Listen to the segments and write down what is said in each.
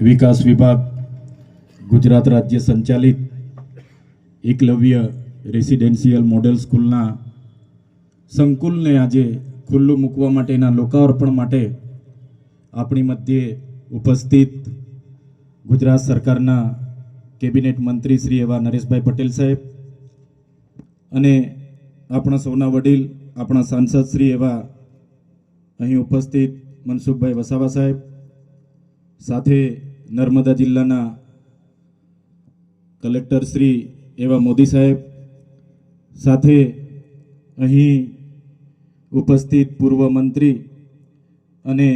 વિકાસ વિભાગ ગુજરાત રાજ્ય સંચાલિત એકલવ્ય રેસિડેન્શિયલ મોડેલ સ્કૂલના સંકુલને આજે ખુલ્લું મૂકવા માટેના લોકાર્પણ માટે આપણી મધ્યે ઉપસ્થિત ગુજરાત સરકારના કેબિનેટ મંત્રી શ્રી એવા નરેશભાઈ પટેલ સાહેબ અને આપણા સૌના વડીલ, આપણા સાંસદ શ્રી એવા અહીં ઉપસ્થિત મનસુખભાઈ વસાવા સાહેબ સાથે નર્મદા જિલ્લાના કલેક્ટર શ્રી એવા મોદી સાહેબ, સાથે અહીં ઉપસ્થિત પૂર્વ મંત્રી અને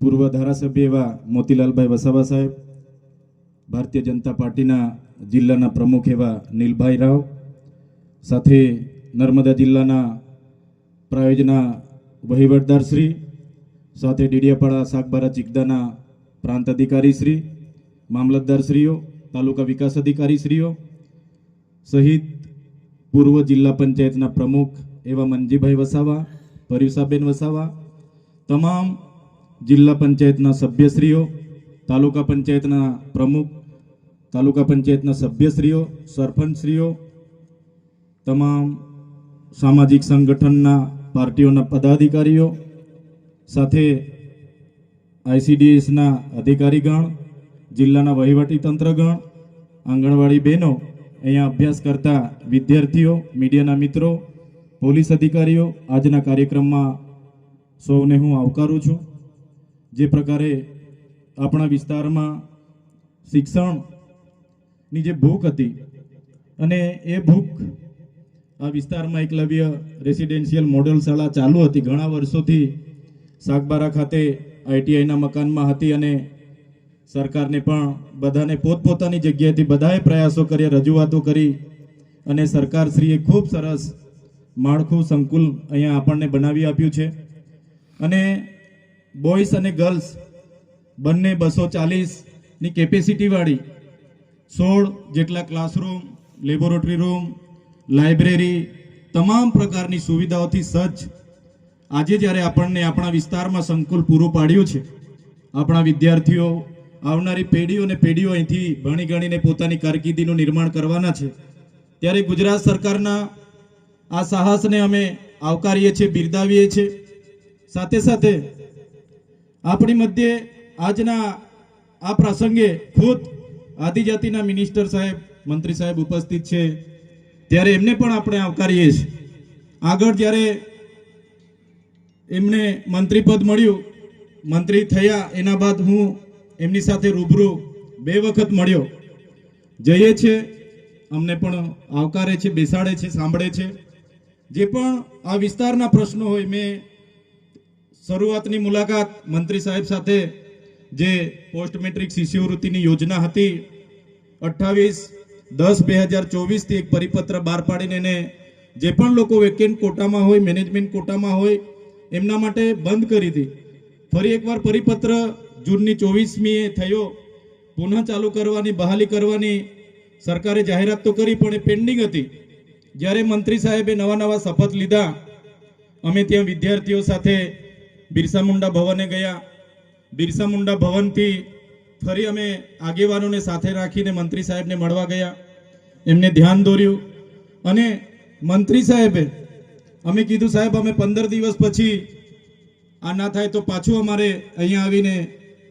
પૂર્વ ધારાસભ્ય એવા મોતીલાલભાઈ વસાવા સાહેબ, ભારતીય જનતા પાર્ટીના જિલ્લાના પ્રમુખ એવા નીલભાઈ રાવ, સાથે નર્મદા જિલ્લાના પ્રાયોજના વહીવટદાર શ્રી સાથે ડીડિયાપાડા સાગબારા ચિકદાના પ્રાંત અધિકારી શ્રી, મામલતદાર શ્રીઓ, તાલુકા વિકાસ અધિકારી શ્રીઓ, સહિત પૂર્વ જિલ્લા પંચાયતના પ્રમુખ એવા મનજીભાઈ વસાવા, પર્યુષાબેન વસાવા, તમામ જિલ્લા પંચાયતના સભ્યશ્રીઓ, તાલુકા પંચાયતના પ્રમુખ, તાલુકા પંચાયતના સભ્યશ્રીઓ, સરપંચશ્રીઓ, તમામ સામાજિક સંગઠનના પાર્ટીઓના પદાધિકારીઓ સાથે આઈસીડીએસના અધિકારીગણ, જિલ્લાના વહીવટી તંત્રગણ, આંગણવાડી બહેનો અહીંયા અભ્યાસ કરતા વિદ્યાર્થીઓ, મીડિયાના મિત્રો, પોલીસ અધિકારીઓ, આજના કાર્યક્રમમાં સૌને હું આવકારું છું. જે પ્રકારે આપણા વિસ્તારમાં શિક્ષણની જે ભૂખ હતી અને એ ભૂખ આ વિસ્તારમાં એકલવ્ય રેસિડેન્શિયલ મોડેલ શાળા ચાલુ હતી. ઘણા વર્ષોથી સાગબારા ખાતે આઈટીઆઈના મકાનમાં હતી અને સરકારને પણ બધાને પોતપોતાની જગ્યાએથી બધાએ પ્રયાસો કર્યા, રજૂઆતો કરી અને સરકારશ્રીએ ખૂબ સરસ માળખું સંકુલ અહીંયા આપણને બનાવી આપ્યું છે. અને બોયસ અને ગર્લ્સ બંને બસો ચાલીસની કેપેસિટીવાળી સોળ જેટલા ક્લાસરૂમ, લેબોરેટરી રૂમ, લાઇબ્રેરી, તમામ પ્રકારની સુવિધાઓથી સજ્જ આજે જ્યારે આપણને આપણા વિસ્તારમાં સંકુલ પૂરું પાડ્યું છે, આપણા વિદ્યાર્થીઓ, આવનારી પેઢીઓ અને પેઢીઓ અહીંથી ભણી ગણીને પોતાની કારકિર્દીનું નિર્માણ કરવાના છે, ત્યારે ગુજરાત સરકારના આ સાહસને અમે આવકારીએ છીએ, બિરદાવીએ છીએ. સાથે સાથે આપણી મધ્યે આજના આ પ્રસંગે ખુદ આદિજાતિના મિનિસ્ટર સાહેબ, મંત્રી સાહેબ ઉપસ્થિત છે. ત્યારે એમને પણ આપણે આવકારીએ છીએ. આગળ જ્યારે એમને મંત્રીપદ મળ્યું. મંત્રી થયા, એના બાદ હું એમની સાથે રૂબરૂ બે વખત મળ્યો. જઈએ છે, અમને પણ આવકારે છે, બેસાડે છે, સાંભળે છે. જે પણ આ વિસ્તારના પ્રશ્નો હોય, મેં શરૂઆતની મુલાકાત મંત્રી સાહેબ સાથે જે પોસ્ટ મેટ્રિક શિષ્યવૃત્તિની યોજના હતી, અઠ્ઠાવીસ દસ બે હજાર ચોવીસથી એક પરિપત્ર બહાર પાડીને એને જે પણ લોકો વેકેન્ટ કોટામાં હોય, મેનેજમેન્ટ કોટામાં હોય એમના માટે બંધ કરી હતી ફરી એકવાર પરિપત્ર જૂનની ચોવીસમીએ થયો. પુનઃ ચાલુ કરવાની, બહાલી કરવાની સરકારે જાહેરાત તો કરી, પણ એ પેન્ડિંગ હતી. જ્યારે મંત્રી સાહેબે નવા નવા શપથ લીધા, અમે ત્યાં વિદ્યાર્થીઓ સાથે બિરસા મુંડા ભવને ગયા. બિરસા મુંડા ભવનથી ફરી અમે આગેવાનોને સાથે રાખીને મંત્રી સાહેબને મળવા ગયા. એમને ધ્યાન દોર્યું અને મંત્રી સાહેબે અમે કીધું, સાહેબ, અમે પંદર દિવસ પછી આ ના થાય તો પાછું અમારે અહીંયા આવીને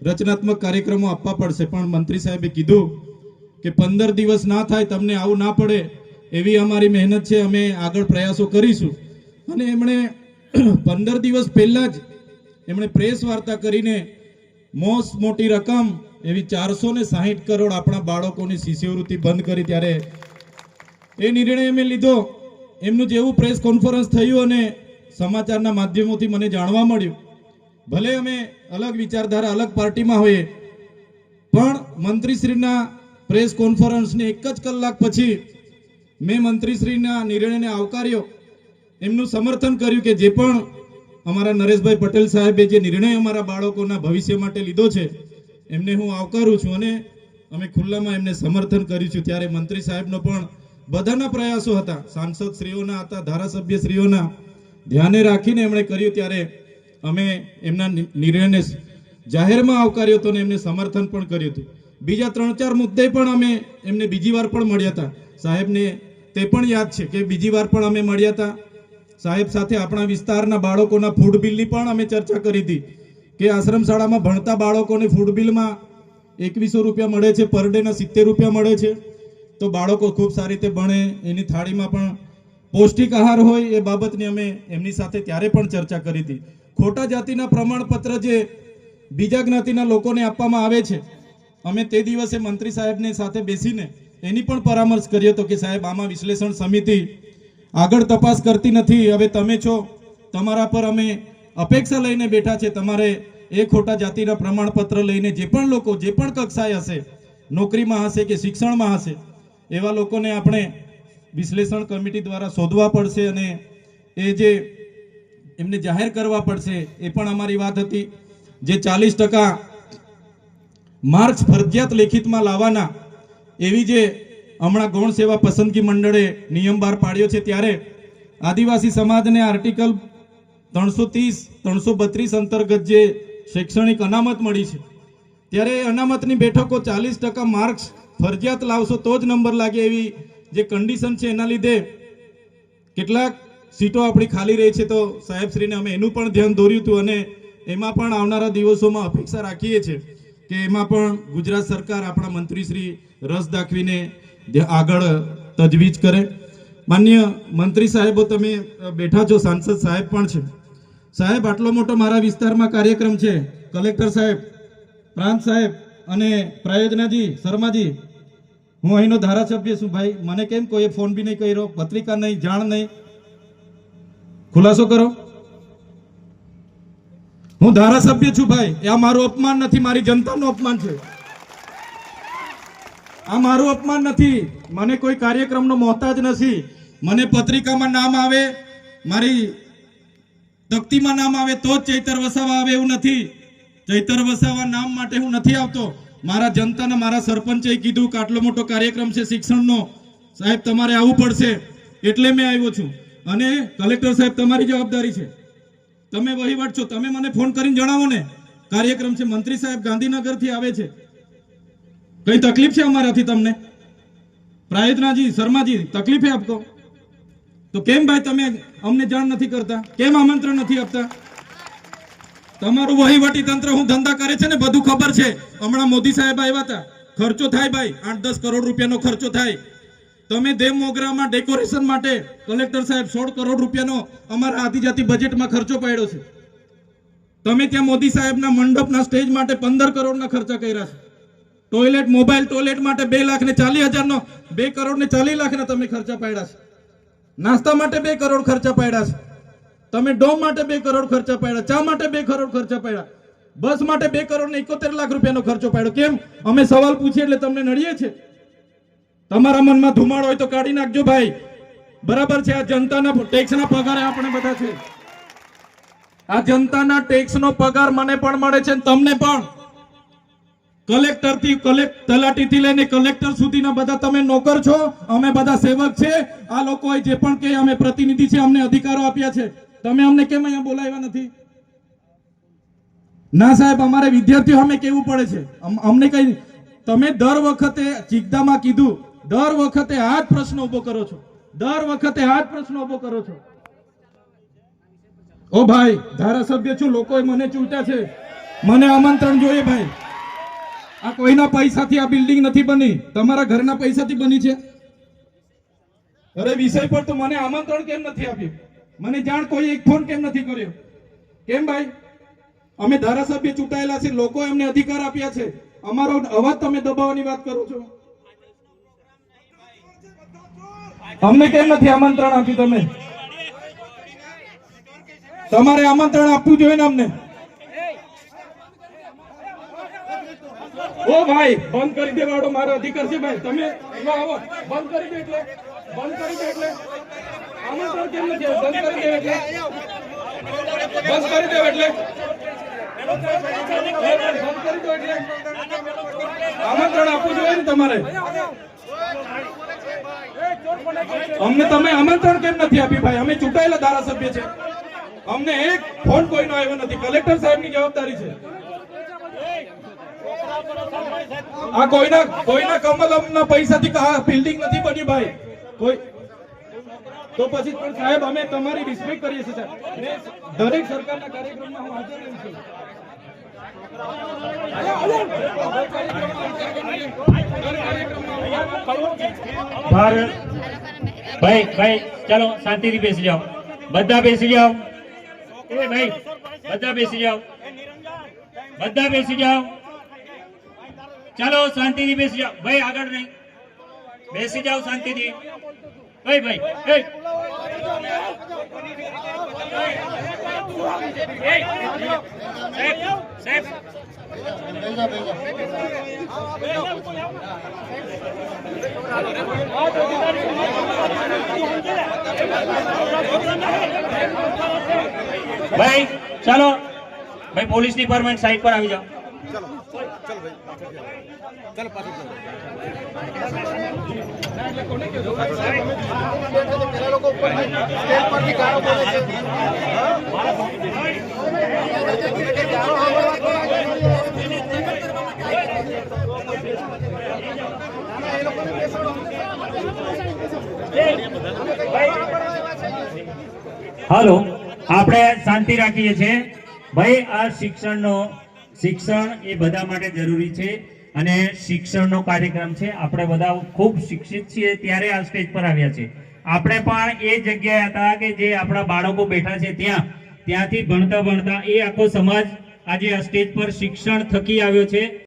રચનાત્મક કાર્યક્રમો આપવા પડશે. પણ મંત્રી સાહેબે કીધું કે, પંદર દિવસ ના થાય, તમને આવું ના પડે, એવી અમારી મહેનત છે, અમે આગળ પ્રયાસો કરીશું. અને એમણે પંદર દિવસ પહેલાં જ એમણે પ્રેસ વાર્તા કરીને મોસ્ટ મોટી રકમ એવી ચારસો ને કરોડ આપણા બાળકોની શિષ્યવૃત્તિ બંધ કરી ત્યારે એ નિર્ણય અમે લીધો. એમનું જેવું પ્રેસ કોન્ફરન્સ થયું અને સમાચારના માધ્યમોથી મને જાણવા મળ્યું. ભલે અમે અલગ વિચારધારા, અલગ પાર્ટીમાં હોઈએ, પણ મંત્રીશ્રીના પ્રેસ કોન્ફરન્સને એક જ કલાક પછી મેં મંત્રીશ્રીના નિર્ણયને આવકાર્યો. એમનું સમર્થન કર્યું કે જે પણ અમારા નરેશભાઈ પટેલ સાહેબે જે નિર્ણય અમારા બાળકોના ભવિષ્ય માટે લીધો છે, એમને હું આવકારું છું અને અમે ખુલ્લામાં એમને સમર્થન કર્યું છું. ત્યારે મંત્રી સાહેબનો પણ બધાના પ્રયાસો હતા. સાંસદ શ્રીઓના હતા, ધારાસભ્ય શ્રીઓના. ધ્યાને રાખીને એમણે કર્યું ત્યારે અમે એમના નિર્ણયને જાહેરમાં આવકાર્યો હતો અને એમને સમર્થન પણ કર્યું હતું. બીજા ત્રણ ચાર મુદ્દે પણ અમે એમને બીજી વાર પણ મળ્યા હતા. સાહેબને તે પણ યાદ છે કે બીજી વાર પણ અમે મળ્યા હતા. સાહેબ સાથે આપણા વિસ્તારના બાળકોના ફૂડ બિલની પણ અમે ચર્ચા કરી હતી કે આશ્રમ શાળામાં ભણતા બાળકોને ફૂડ બિલમાં એકવીસો રૂપિયા મળે છે પર ડેના સિત્તેર રૂપિયા મળે છે. તો બાળકો ખૂબ સારી રીતે ભણે, એની થાળીમાં પણ પૌષ્ટિક આહાર હોય એ બાબતની અમે એમની સાથે ત્યારે પણ ચર્ચા કરી હતી. ખોટા જાતિના પ્રમાણપત્ર જે બીજા જ્ઞાતિના લોકોને આપવામાં આવે છે, અમે તે દિવસે મંત્રી સાહેબને સાથે બેસીને એની પણ પરામર્શ કર્યો હતો કે સાહેબ, આમાં વિશ્લેષણ સમિતિ આગળ તપાસ કરતી નથી, હવે તમે છો, તમારા પર અમે અપેક્ષા લઈને બેઠા છે, તમારે એ ખોટા જાતિના પ્રમાણપત્ર લઈને જે પણ લોકો, જે પણ કક્ષાએ હશે, નોકરીમાં હશે કે શિક્ષણમાં હશે એવા લોકોને આપણે વિશ્લેષણ કમિટી દ્વારા શોધવા પડશે અને એ જે એમને જાહેર કરવા પડશે, એ પણ અમારી વાત હતી. જે ચાલીસ ટકા માર્ક્સ ફરજિયાત લેખિતમાં લાવવાના એવી જે હમણાં ગૌણ સેવા પસંદગી મંડળે નિયમ બહાર પાડ્યો છે, ત્યારે આદિવાસી સમાજને આર્ટિકલ ત્રણસો ત્રીસ, ત્રણસો બત્રીસ અંતર્ગત જે શૈક્ષણિક અનામત મળી છે, ત્યારે એ અનામતની બેઠકો ચાલીસ ટકા માર્ક્સ ફરજિયાત લાવશો તો જ નંબર લાગે એવી જે કન્ડિશન છે એના લીધે કેટલાક સીટો આપણી ખાલી રહી છે તો સાહેબશ્રીને અમે એનું પણ ધ્યાન દોર્યું હતું અને એમાં પણ આવનારા દિવસોમાં અપેક્ષા રાખીએ છીએ કે એમાં પણ ગુજરાત સરકાર આપણા મંત્રીશ્રી રસ દાખવીને આગળ તજવીજ કરે. માન્ય મંત્રી સાહેબો તમે બેઠા છો, સાંસદ સાહેબ પણ છે. સાહેબ, આટલો મોટો મારા વિસ્તારમાં કાર્યક્રમ છે. કલેક્ટર સાહેબ, પ્રાંત સાહેબ અને પ્રયોજનાજી, શર્માજી હું અહીંનો ધારાસભ્ય છું ભાઈ. મને કેમ કોઈએ ફોન બી નહીં કર્યો, પત્રિકા નહીં, જાણ નહીં? ખુલાસો કરો. હું ધારાસભ્ય છું ભાઈ. એ આ મારું અપમાન નથી, મારી જનતાનું અપમાન છે. આ મારું અપમાન નથી. મને કોઈ કાર્યક્રમનો મોહતાજ નથી. મને પત્રિકામાં નામ આવે, મારી તકતીમાં નામ આવે, તો જ ચૈતર વસાવા આવે એવું નથી. ચૈતર વસાવા નામ માટે હું નથી આવતો. મારા જનતાને મારા સરપંચે કીધું કે આટલો મોટો કાર્યક્રમ છે શિક્ષણનો. સાહેબ, તમારે આવવું પડશે. એટલે મેં આવ્યો છું. અને કલેક્ટર સાહેબ, તમારી જવાબદારી છે. તમે વહીવટ છો. તમે મને ફોન કરીને જણાવો ને. કાર્યક્રમ છે. મંત્રી સાહેબ ગાંધીનગરથી આવે છે. કઈ તકલીફ છે અમારાથી તમને? પ્રાયોજનાજી શર્માજી, તકલીફ આપતો તો કેમ ભાઈ તમે અમને જાણ નથી કરતા? કેમ આમંત્રણ નથી આપતા? તમારું વહીવટી તંત્ર હું ધંધા કરે છે ને બધું ખબર છે. હમણાં મોદી સાહેબ આવ્યા હતા. ખર્ચો થાય ભાઈ, આઠ દસ કરોડ રૂપિયાનો ખર્ચો થાય. તમે દેવ મોગરામાં ડેકોરેશન માટે કલેક્ટર સાહેબ સોળ કરોડ રૂપિયાનો અમારા આદિજાતિ બજેટમાં ખર્ચો પાડ્યો છે. તમે ત્યાં મોદી સાહેબના મંડપના સ્ટેજ માટે પંદર કરોડના ખર્ચા કર્યા છે. ટોયલેટ મોબાઈલ ટોયલેટ માટે બે લાખ ને ચાલીસ હજારનો, બે કરોડ ને ચાલીસ લાખના તમે ખર્ચા પાડ્યા છે. નાસ્તા માટે બે કરોડ ખર્ચા પાડ્યા છે. તમે ડોમ માટે બે કરોડ ખર્ચા પાડ્યા, ચા માટે બે કરોડ ખર્ચા પાડ્યા, બસ માટે બે કરોડ ને એકોતેર લાખ રૂપિયાનો ખર્ચો પાડ્યો. કેમ? અમે સવાલ પૂછીએ એટલે તમને નડીએ છે તમારા મનમાં ધુમાડો હોય તો કાઢી નાખજો ભાઈ. બરાબર છે, આ જનતાના ટેક્સના પગારે આપણે બધા છે આ જનતાના ટેક્સનો પગાર મને પણ મળે છે તમને પણ. કલેક્ટરથી કલેક્ટ તલાટી થી લઈને કલેક્ટર સુધીના બધા તમે નોકર છો, અમે બધા સેવક છે. આ લોકો જે પણ કે અમે પ્રતિનિધિ છે અમને અધિકારો આપ્યા છે. તમે અમને કેમ અહીંયા બોલાવ્યા નથી? ના સાહેબ, અમારે વિદ્યાર્થીઓ અમે કેવું પડે છે? અમ- અમને કઈ તમે દર વખતે ચિકદામાં કીધું, દર વખતે આ જ પ્રશ્ન ઊભો કરો છો. દર વખતે આ જ પ્રશ્ન ઊભો કરો છો. ઓ ભાઈ, ધારાસભ્ય છું, લોકોએ મને ચૂંટ્યા છે. મને આમંત્રણ જોઈએ ભાઈ. આ કોઈના પૈસાથી આ બિલ્ડિંગ નથી બની? તમારા ઘરના પૈસાથી બની છે? અરે વિષય પર તો મને આમંત્રણ કેમ નથી આપ્યું? મને જાણ કોઈ એક ફોન કેમ નથી કર્યો? કેમ ભાઈ? અમે ધારાસભ્ય ચૂંટાયેલા છે, લોકો એમને અધિકાર આપ્યા છે. અમારો અવાજ તમે દબાવવાની વાત કરો છો. અમને કેમ નથી આમંત્રણ આપ્યું તમે? તમારે આમંત્રણ આપવું જોઈએ ને અમને? ઓ ભાઈ, બંધ કરી દેવાડો મારો અધિકાર છે ભાઈ. તમે આવો. બંધ કરી દે એટલે. બંધ કરી દે એટલે. આમંત્રણ કરી દેવ એટલે બંધ આપવું જોઈએ ને તમારે. અમને તમે આમંત્રણ કેમ નથી આપ્યું ભાઈ? અમે ચૂંટાયેલા ધારાસભ્ય છે. અમને એક ફોન કોઈનો આવ્યો નથી. કલેક્ટર સાહેબની જવાબદારી છે. આ કોઈના કોઈના કમલમના પૈસાથી આ બિલ્ડિંગ નથી બની ભાઈ. કોઈ તો પછી પણ સાહેબ, અમે તમારી રિસ્પેક્ટ કરીએ છીએ, સાહેબ. ને દરેક સરકારના કાર્યક્રમમાં હું હાજર રહું છું. ભારત ભાઈ ભાઈ, ચાલો, શાંતિથી બેસી જાઓ. બધા બેસી જાઓ. એ ભાઈ, બધા બેસી જાઓ. બધા બેસી જાઓ. ચાલો, શાંતિથી બેસી જાઓ. ભાઈ, આગળ નહીં. બેસી જાઓ શાંતિથી. ભાઈ ભાઈ એ. એ, સાહેબ સાહેબ ભાઈ ચાલો ભાઈ પોલીસ ડિપાર્ટમેન્ટ સાઈડ પર આવી જાઓ હાલો આપણે શાંતિ રાખીએ છીએ. ભાઈ આ શિક્ષણનો શિક્ષણ એ બધા માટે જરૂરી છે અને શિક્ષણનો કાર્યક્રમ છે. આપણે બધા ખૂબ શિક્ષિત છીએ ત્યારે આ સ્ટેજ પર આવ્યા છે. આપણે પણ એ જગ્યાએ હતા કે જે આપણા બાળકો બેઠા છે ત્યાં. ત્યાંથી ભણતા ભણતા એ આખો સમાજ આજે આ સ્ટેજ પર શિક્ષણ થકી આવ્યો છે.